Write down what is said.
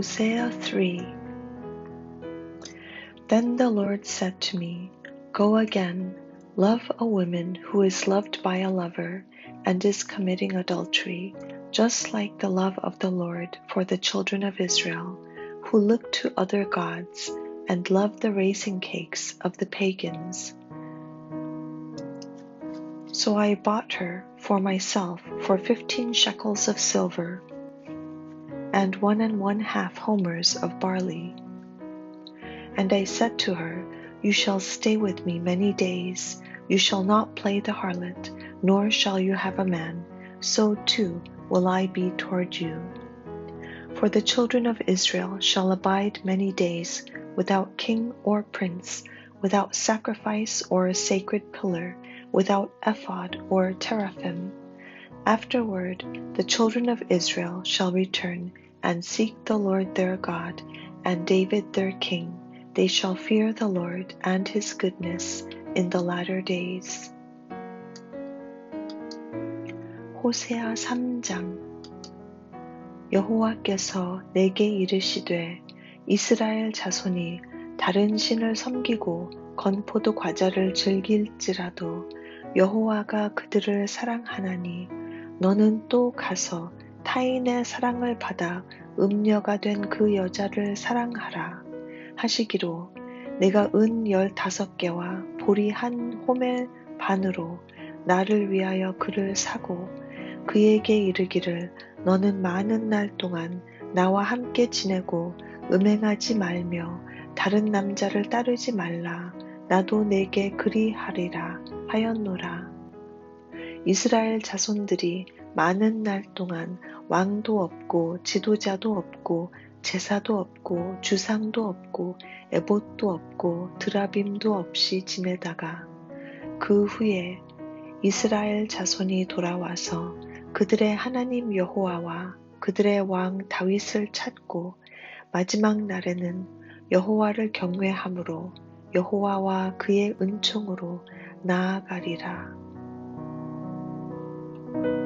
Hosea 3 Then the Lord said to me, Go again, love a woman who is loved by a lover and is committing adultery, just like the love of the Lord for the children of Israel, who look to other gods and love the raisin cakes of the pagans. So I bought her for myself for fifteen shekels of silver and one and one half homers of barley. And I said to her, You shall stay with me many days, you shall not play the harlot, nor shall you have a man, so too will I be toward you. For the children of Israel shall abide many days without king or prince, without sacrifice or a sacred pillar, without ephod or teraphim. Afterward, the children of Israel shall return and seek the Lord their God and David their king. They shall fear the Lord and his goodness in the latter days. 호세아 3장 여호와께서 내게 이르시되 이스라엘 자손이 다른 신을 섬기고 건포도 과자를 즐길지라도 여호와가 그들을 사랑하나니 너는 또 가서 타인의 사랑을 받아 음녀가 된 그 여자를 사랑하라 하시기로 내가 은 열다섯 개와 보리 한 호멜 반으로 나를 위하여 그를 사고 그에게 이르기를 너는 많은 날 동안 나와 함께 지내고 음행하지 말며 다른 남자를 따르지 말라. 나도 내게 그리하리라 하였노라. 이스라엘 자손들이 많은 날 동안 왕도 없고 지도자도 없고 제사도 없고 주상도 없고 에봇도 없고 드라빔도 없이 지내다가 그 후에 이스라엘 자손이 돌아와서 그들의 하나님 여호와와 그들의 왕 다윗을 찾고 마지막 날에는 여호와를 경외함으로 여호와와 그의 은총으로 나아가리라. thank you